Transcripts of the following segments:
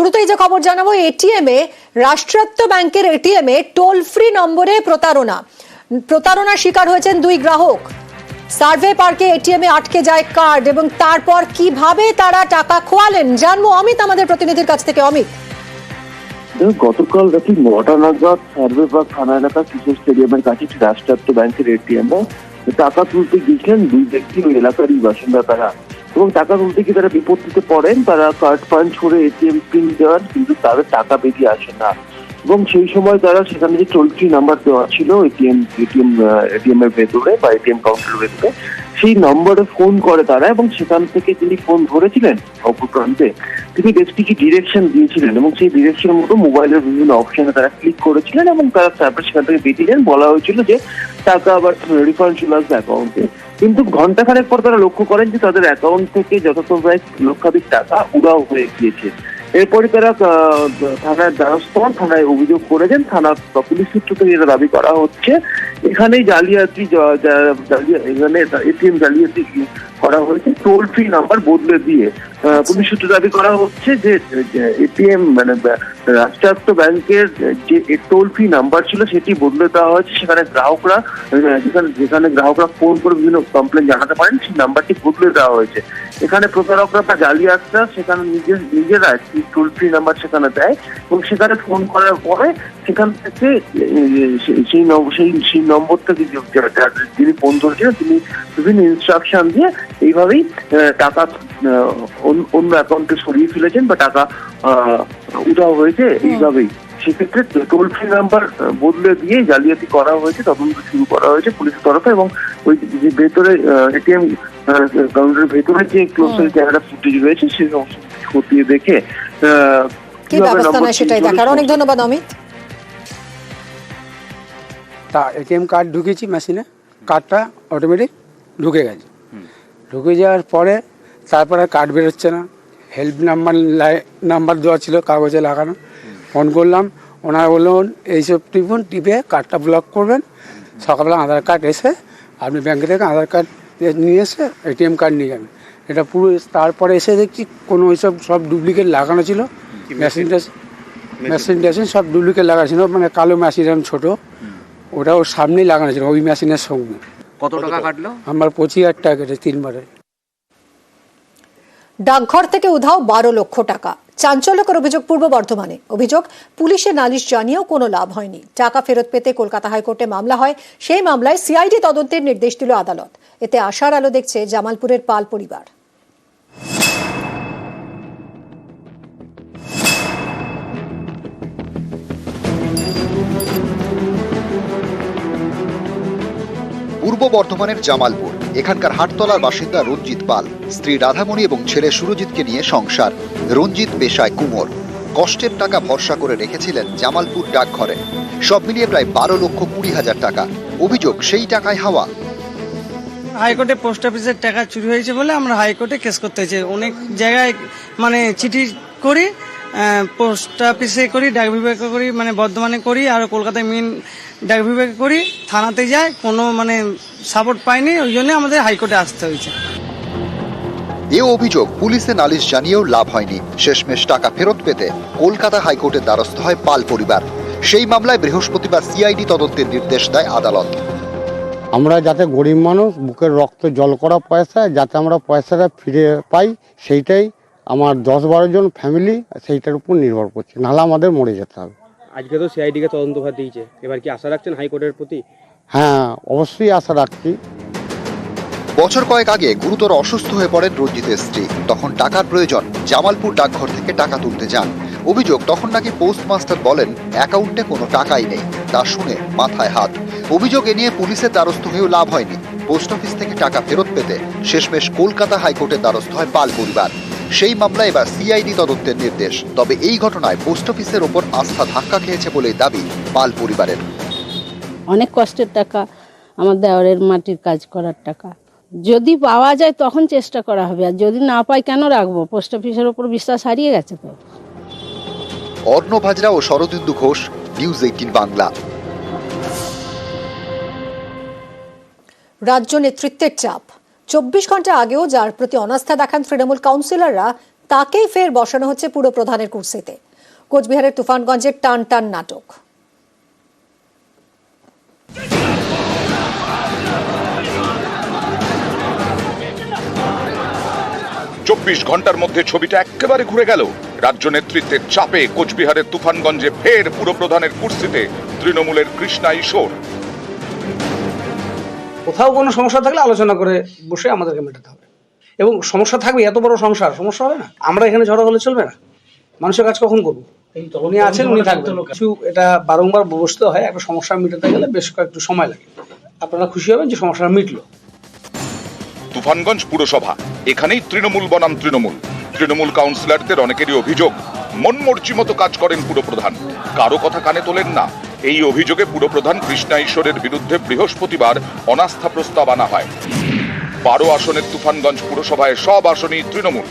শুরুতেই যে খবর জানাব এটিএম এ, রাষ্ট্রায়ত্ত ব্যাংকের এটিএম এ টোল ফ্রি নম্বরে প্রতারণা। প্রতারণার শিকার হয়েছেন দুই গ্রাহক। সার্ভে পার্কে এটিএম এ আটকে যায় কার্ড এবং তারপর কীভাবে তারা টাকা খোয়ালেন? জানব অমিত, আমাদের প্রতিনিধির কাছ থেকে। অমিত। গতকাল রাত্রি নটা নাগাদ সার্ভে বা থানা এলাকা কিশোর স্টেডিয়ামের কাছে রাষ্ট্রায়ত্ত ব্যাংকের এটিএম টাকা তুলতে গিয়েছিলেন দুই ব্যক্তি ওই এলাকারই বাসিন্দা তারা। এবং টাকা তুলতে গিয়ে তারা বিপত্তিতে পড়েন? তারা কার্ড পাঞ্চ করে এটিএম পিন দেওয়ার, কিন্তু তাদের টাকা বেরিয়ে আসে না। এবং সেই সময় তারা সেখানে যে টোল ফ্রি নাম্বার দেওয়া ছিল এটিএম এটিএম এটিএম এর ভেতরে বা এটিএম কাউন্টারের ভেতরে, সেই নম্বরে ফোন করে তারা এবং সেখান থেকে তিনি ফোন ধরেছিলেন অপর প্রান্তে তিনি বেশ কিছু ডিরেকশন দিয়েছিলেন এবং সেই ডিরেকশনের মতো মোবাইলের বিভিন্ন অপশনে তারা ক্লিক করেছিলেন এবং তারা তারপর সেখান থেকে বেরিয়ে বলা হয়েছিল যে টাকা আবার রিফান্ড চলে আসবে অ্যাকাউন্টে কিন্তু ঘণ্টা খানেক পর তারা লক্ষ্য করেন যে তাদের অ্যাকাউন্ট থেকে যথাযথ প্রায় লক্ষাধিক টাকা উড়াও হয়ে গিয়েছে। এরপরে তারা থানার দ্বারস্থ, থানায় অভিযোগ করেছেন, থানার পুলিশ সূত্র থেকে এটা দাবি করা হচ্ছে। এখানেই জালিয়াতি জালিয়া- এখানে এটিএম জালিয়াতি করা হয়েছে টোল ফ্রি নাম্বার বদলে দিয়ে পুলিশ সূত্রে দাবি করা হচ্ছে যে এটিএম মানে রাষ্ট্রায়ত্ত ব্যাংকের যে টোল ফ্রি নাম্বার ছিল সেটি বদলে দেওয়া হয়েছে। সেখানে গ্রাহকরা যেখানে যেখানে গ্রাহকরা ফোন করে বিভিন্ন কমপ্লেন জানাতে পারেন সেই নাম্বারটি বদলে দেওয়া হয়েছে। এখানে প্রতারকরা বা জালিয়াতরা সেখানে নিজের নিজেরা টোল ফ্রি নাম্বার সেখানে দেয় এবং সেখানে ফোন করার পরে সেখান থেকে সেই সেই সেই নম্বর থেকে যিনি ফোন ধরেছিলেন তিনি বিভিন্ন ইনস্ট্রাকশন দিয়ে এইভাবেই টাকা অন্য- অ্যাকাউন্টে সরিয়ে ফেলেছেন বা টাকা উঠাও হয়েছে এইভাবেই। সেক্ষেত্রে টোল ফ্রি নাম্বার বদলে দিয়ে জালিয়াতি করা হয়েছে তদন্ত শুরু করা হয়েছে পুলিশের তরফে এবং ওই যে ভেতরে এটিএম কাউন্টারের ভেতরে যে ক্লোজ ক্যামেরা ফুটেজ রয়েছে সেই সমস্ত খতিয়ে দেখে আহ, কি ব্যবস্থা নেয় সেটাই দেখার? অনেক ধন্যবাদ অমিত। তা এটিএম কার্ড ঢুকেছি মেশিনে কার্ডটা অটোমেটিক ঢুকে গেছে। ঢুকে যাওয়ার পরে তারপরে কার্ড বেরোচ্ছে না। হেল্প নাম্বার নাম্বার দেওয়া ছিল কাগজে লাগানো। ফোন করলাম ওনারা বললেন এইসব টিপুন টিপে কার্ডটা ব্লক করবেন। সকালবেলা আধার কার্ড এসে আপনি ব্যাংকে থেকে আধার কার্ড নিয়ে এসে এটিএম কার্ড নিয়ে যাবেন। এটা পুরো তারপরে এসে দেখছি কোনো ওইসব সব ডুপ্লিকেট লাগানো ছিল। মেশিন টেশিন মেশিন টেশিন সব ডুপ্লিকেট লাগানো ছিল। মানে কালো মেশিন ছোটো। ওটা ওর সামনেই লাগানো ছিল ওই মেশিনের সঙ্গে। কত টাকা কাটলো? আমার পঁচিশ হাজার টাকা কেটে তিনবারে ডাকঘর থেকে উধাও বারো লক্ষ টাকা। চাঞ্চল্যকর অভিযোগ পূর্ব বর্ধমানে। অভিযোগ পুলিশে নালিশ জানিয়েও কোনো লাভ হয়নি। টাকা ফেরত পেতে কলকাতা হাইকোর্টে মামলা হয় সেই মামলায় সিআইডি তদন্তের নির্দেশ দিল আদালত। এতে আশার আলো দেখছে জামালপুরের পাল পরিবার। পূর্ব বর্ধমানের জামালপুর। এখানকার হাটতলার বাসিন্দা রঞ্জিত পাল, স্ত্রী রাধামণি এবং ছেলে সুরজিৎকে নিয়ে সংসার। রঞ্জিত পেশায় কুমোর। কষ্টের টাকা ভরসা করে রেখেছিলেন জামালপুর ডাকঘরে। সব মিলিয়ে প্রায় বারো লক্ষ কুড়ি হাজার টাকা। অভিযোগ, সেই টাকায় হাওয়া। হাইকোর্টে পোস্ট অফিসের টাকা চুরি হয়েছে বলে আমরা হাইকোর্টে কেস করতে হয়েছে। অনেক জায়গায় মানে চিঠি করি পোস্ট অফিসে করি, ডাক বিভাগে করি মানে বর্ধমানে করি, আর কলকাতায় মেন ডাক বিভাগে করি থানাতে যায় কোনো মানে সাপোর্ট পাইনি ওই জন্য আমাদের হাইকোর্টে আসতে হয়েছে। এ অভিযোগ পুলিশে নালিশ জানিয়েও লাভ হয়নি। শেষমেশ টাকা ফেরত পেতে কলকাতা হাইকোর্টের দ্বারস্থ হয় পাল পরিবার। সেই মামলায় বৃহস্পতিবার সিআইডি তদন্তের নির্দেশ দেয় আদালত। আমরা যাতে গরিব মানুষ বুকের রক্ত জল করা পয়সা যাতে আমরা পয়সাটা ফিরে পাই সেইটাই আমার দশ বারো জন ফ্যামিলি সেইটার উপর নির্ভর করছে। নাহলে আমাদের মরে যেতে হবে। আজকে তো সিআইডিকে তদন্তভার দিয়েছে। এবার কি আশা রাখছেন হাইকোর্টের প্রতি? হ্যাঁ অবশ্যই আশা রাখছি। বছর কয়েক আগে গুরুতর অসুস্থ হয়ে পড়েন রঞ্জিতের স্ত্রী। তখন টাকার প্রয়োজন জামালপুর ডাকঘর থেকে টাকা তুলতে যান। অভিযোগ তখন নাকি পোস্টমাস্টার বলেন অ্যাকাউন্টে কোনো টাকাই নেই। তা শুনে মাথায় হাত। অভিযোগ এ নিয়ে পুলিশের দ্বারস্থ হয়েও লাভ হয়নি। পোস্ট অফিস থেকে টাকা ফেরত পেতে শেষমেশ কলকাতা হাইকোর্টের দ্বারস্থ হয় পাল পরিবার। সেই মামলায় এবার সিআইডি তদন্তের নির্দেশ। তবে এই ঘটনায় পোস্ট অফিসের ওপর আস্থা ধাক্কা খেয়েছে বলে দাবি পাল পরিবারের। অনেক কষ্টের টাকা আমার দেওয়ারের মাটির কাজ করার টাকা। যদি পাওয়া যায় তখন চেষ্টা করা হবে আর যদি না পাই কেন রাখব? পোস্ট অফিসের ওপর বিশ্বাস হারিয়ে গেছে তো। অর্ণব হাজরা ও শরদিন্দু ঘোষ নিউজ এইটিন বাংলা। রাজ্য নেতৃত্বের চাপ। চব্বিশ ঘণ্টা আগেও যার প্রতি অনাস্থা দেখান তৃণমূল কাউন্সিলররা, তাকেই ফের বসানো হচ্ছে পুরো প্রধানের কুর্সিতে। কোচবিহারের তুফানগঞ্জের টান টান নাটক। চব্বিশ ঘণ্টার মধ্যে ছবিটা একেবারে ঘুরে গেল। রাজ্য নেতৃত্বের চাপে কোচবিহারের তুফানগঞ্জে ফের পুরপ্রধানের কুর্সিতে তৃণমূলের কৃষ্ণা ঈশ্বর। কোথাও কোনো সমস্যা থাকলে আলোচনা করে বসে আমাদেরকে মেটাতে হবে। এবং সমস্যা থাকবে এত বড় সংসার সমস্যা হবে না। আমরা এখানে ঝড় হলে চলবে না। মানুষের কাজ কখন করব? উনি আছেন উনি থাকবেন। কিছু এটা বারংবার বসতে হয় একটা সমস্যা মেটাতে গেলে বেশ কয়েকটু সময় লাগে। আপনারা খুশি হবেন যে সমস্যাটা মিটলো। তুফানগঞ্জ পুরসভা এখানেই তৃণমূল বনাম তৃণমূল। তৃণমূল কাউন্সিলরদের অনেকেরই অভিযোগ মন মর্জি মতো কাজ করেন পুরপ্রধান। কারও কথা কানে তোলেন না। এই অভিযোগে পুরপ্রধান কৃষ্ণা ঈশ্বরের বিরুদ্ধে বৃহস্পতিবার অনাস্থা প্রস্তাব আনা হয়। বারো আসনের তুফানগঞ্জ পুরসভায় সব আসনই তৃণমূল।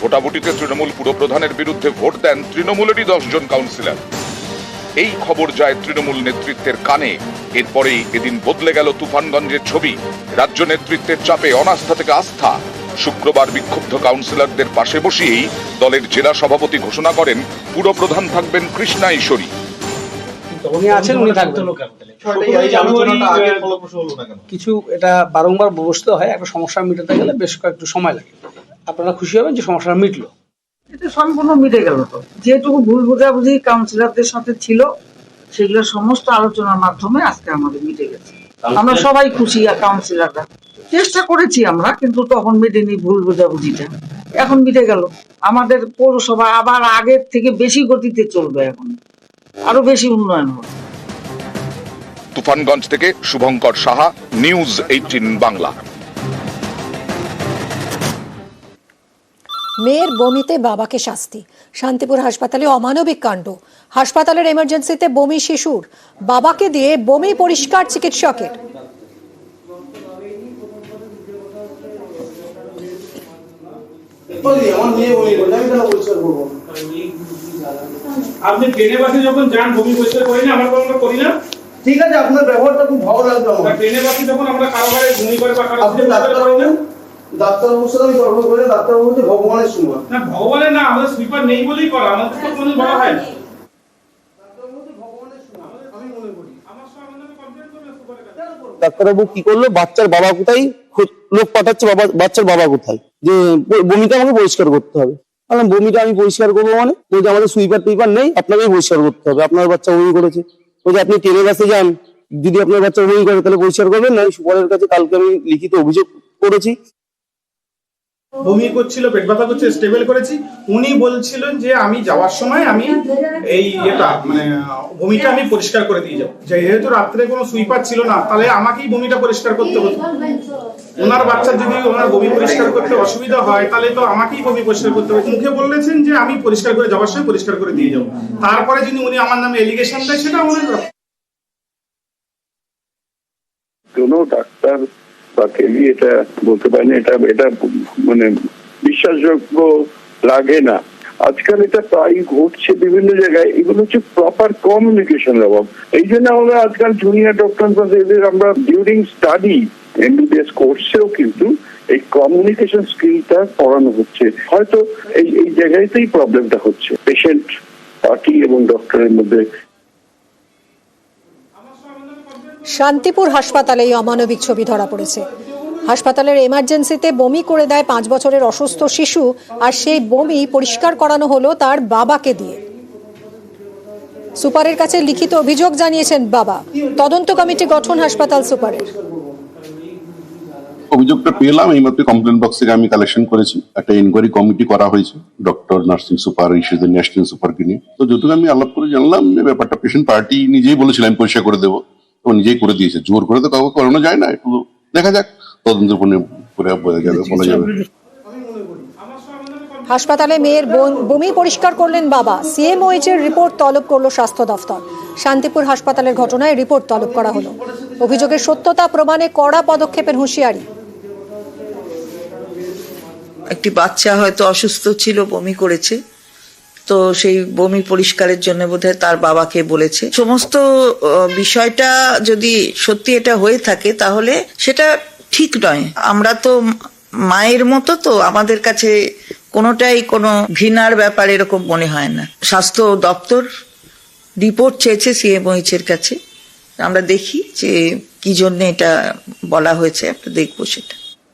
ভোটাভুটিতে তৃণমূল পুরপ্রধানের বিরুদ্ধে ভোট দেন তৃণমূলেরই দশজন কাউন্সিলর। এই খবর যায় তৃণমূল নেতৃত্বের কানে। এরপরেই এদিন বদলে গেল তুফানগঞ্জের ছবি। রাজ্য নেতৃত্বের চাপে অনাস্থা থেকে আস্থা। শুক্রবার বিক্ষুব্ধ কাউন্সিলরদের পাশে বসিয়েই দলের জেলা সভাপতি ঘোষণা করেন, পুরপ্রধান থাকবেন কৃষ্ণা ঈশ্বরী উনি আছেন উনি থাকবেন। কিছু এটা বারংবার বসতে হয় একটা সমস্যা মেটাতে গেলে বেশ কয়েকটু সময় লাগে। আপনারা খুশি হবেন যে সমস্যাটা মিটলো। এটা সম্পূর্ণ মিটে গেল তো। যেটুকু ভুল বোঝাবুঝি কাউন্সিলরদের সাথে ছিল সেগুলো সমস্ত আলোচনার মাধ্যমে আজকে আমাদের মিটে গেছে। আমরা সবাই খুশি আর কাউন্সিলররা চেষ্টা করেছি আমরা কিন্তু তখন মেটেনি ভুল বোঝাবুঝিটা। এখন মিটে গেল। আমাদের পৌরসভা আবার আগের থেকে বেশি গতিতে চলবে এখন। আরও বেশি উন্নয়ন হবে। তুফানগঞ্জ থেকে শুভঙ্কর সাহা নিউজ এইটিন বাংলা। মেয়ের বমিতে বাবাকে শাস্তি। শান্তিপুর হাসপাতালে অমানবিক কাণ্ড। হাসপাতালের এমার্জেন্সিতে বমি শিশুর। বাবাকে দিয়ে বমি পরিষ্কার চিকিৎসকের। আপনি ট্রেনে বাসে যখন যান বমি পরিষ্কার করি না আমরা আমরা করি না? ঠিক আছে আপনার ব্যবহারটা খুব ভালো লাগল তা ট্রেনে বাসে যখন আমরা কারও বাড়ি বমি করে বা কারও আপনি পরিষ্কার করি না? ডাক্তারবাবুর সাথে আমি তর্ক করে ডাক্তারবাবু হচ্ছে ভগবানের সমান না ভগবানের না আমাদের স্লিপার নেই বলেই করা আমাদের তো কোনো বলা হয় না। আমার সব আমাদের কমপ্লেন করবে সুপারের কাছে ডাক্তারবাবু কি করল? বাচ্চার বাবা কোথায়? লোক পাঠাচ্ছে বাবা বাচ্চার বাবা কোথায়? যে বমিটা আমাকে পরিষ্কার করতে হবে। বললাম, বমিটা আমি পরিষ্কার করব মানে? বলছে আমাদের সুইপার টুইপার নেই, আপনাকেই পরিষ্কার করতে হবে। আপনার বাচ্চা বমি করেছে। বলছে, আপনি ট্রেনের কাছে যান। যদি আপনার বাচ্চা বমি করে, তাহলে পরিষ্কার করবেন না সুপারের কাছে কালকে আমি লিখিত অভিযোগ করেছি। বমি করছিল, পেট ব্যথা করছে স্টেবল করেছি। উনি বলছিলেন যে, আমি যাওয়ার সময় আমি এই এটা মানে বমিটা আমি পরিষ্কার করে দিয়ে যাব। যেহেতু রাত্রে কোনো সুইপার ছিল না, তাহলে আমাকেই বমিটা পরিষ্কার করতে হতো। ওনার বাচ্চা যদি ওনার বমি পরিষ্কার করতে অসুবিধা হয়, তাহলে তো আমাকেই বমি পরিষ্কার করতে হবে। মুখে বলেছেন যে আমি পরিষ্কার করে যাওয়ার সময় পরিষ্কার করে দিয়ে যাব। তারপরে যদি উনি আমার নামে এলিগেশন দেয়, সেটা ওনার। কোনো ডাক্তার বা কেমি এটা বলতে পারে না এটা এটা মানে বিশ্বাসযোগ্য লাগে না। আজকাল এটা প্রায় ঘটছে বিভিন্ন জায়গায়। এগুলো হচ্ছে প্রপার কমিউনিকেশন অভাব। এই জন্য আমরা আজকাল জুনিয়র ডক্টর এদের আমরা ডিউরিং স্টাডি এমবিবিএস কোর্সেও কিন্তু এই কমিউনিকেশন স্কিলটা পড়ানো হচ্ছে। হয়তো এই এই জায়গাতেই প্রবলেমটা হচ্ছে। পেশেন্ট পার্টি এবং ডক্টরের মধ্যে। শান্তিপুর হাসপাতালে এই অমানবিক ছবি ধরা পড়েছে। হাসপাতালের এমার্জেন্সিতে বমি করে দেয় পাঁচ বছরের অসুস্থ শিশু, আর সেই বমি পরিষ্কার করানো হলো তার বাবাকে দিয়ে। সুপারের কাছে লিখিত অভিযোগ জানিয়েছেন বাবা। তদন্ত কমিটি গঠন হাসপাতাল সুপারের। অভিযোগটা পেলাম এই এইমাত্র কমপ্লেন বক্স থেকে আমি কালেকশন করেছি। একটা ইনকোয়ারি কমিটি করা হয়েছে ডক্টর নার্সিং সুপার ইস্যুদের ন্যাশনাল সুপারকে নিয়ে। তো যতটুকু আমি আলাপ করে জানলাম যে ব্যাপারটা পেশেন্ট পার্টি নিজেই বলেছিল আমি পরিষ্কার করে দেবো। তো নিজেই করে দিয়েছে। জোর করে তো কাউকে করানো যায় না একটু দেখা যাক তদন্ত করে করে বোঝা যাবে বলা যাবে। হাসপাতালে মেয়ের বম- বমি পরিষ্কার করলেন বাবা। সিএমওএইচ এর রিপোর্ট তলব করল স্বাস্থ্য দফতর। শান্তিপুর হাসপাতালের ঘটনায় রিপোর্ট তলব করা হলো। অভিযোগের সত্যতা প্রমাণে কড়া পদক্ষেপের হুঁশিয়ারি। একটি বাচ্চা হয়তো অসুস্থ ছিল, বমি করেছে। তো সেই বমি পরিষ্কারের জন্য বোধহয় তার বাবাকে বলেছে। সমস্ত বিষয়টা যদি সত্যি এটা হয়ে থাকে, তাহলে সেটা ঠিক নয়। আমরা তো মায়ের মতো তো আমাদের কাছে কোনোটাই কোনো ঘৃণার ব্যাপার এরকম মনে হয় না। স্বাস্থ্য দপ্তর রিপোর্ট চেয়েছে সিএমওইচ এর কাছে। আমরা দেখি যে কি জন্য এটা বলা হয়েছে, আমরা দেখব সেটা।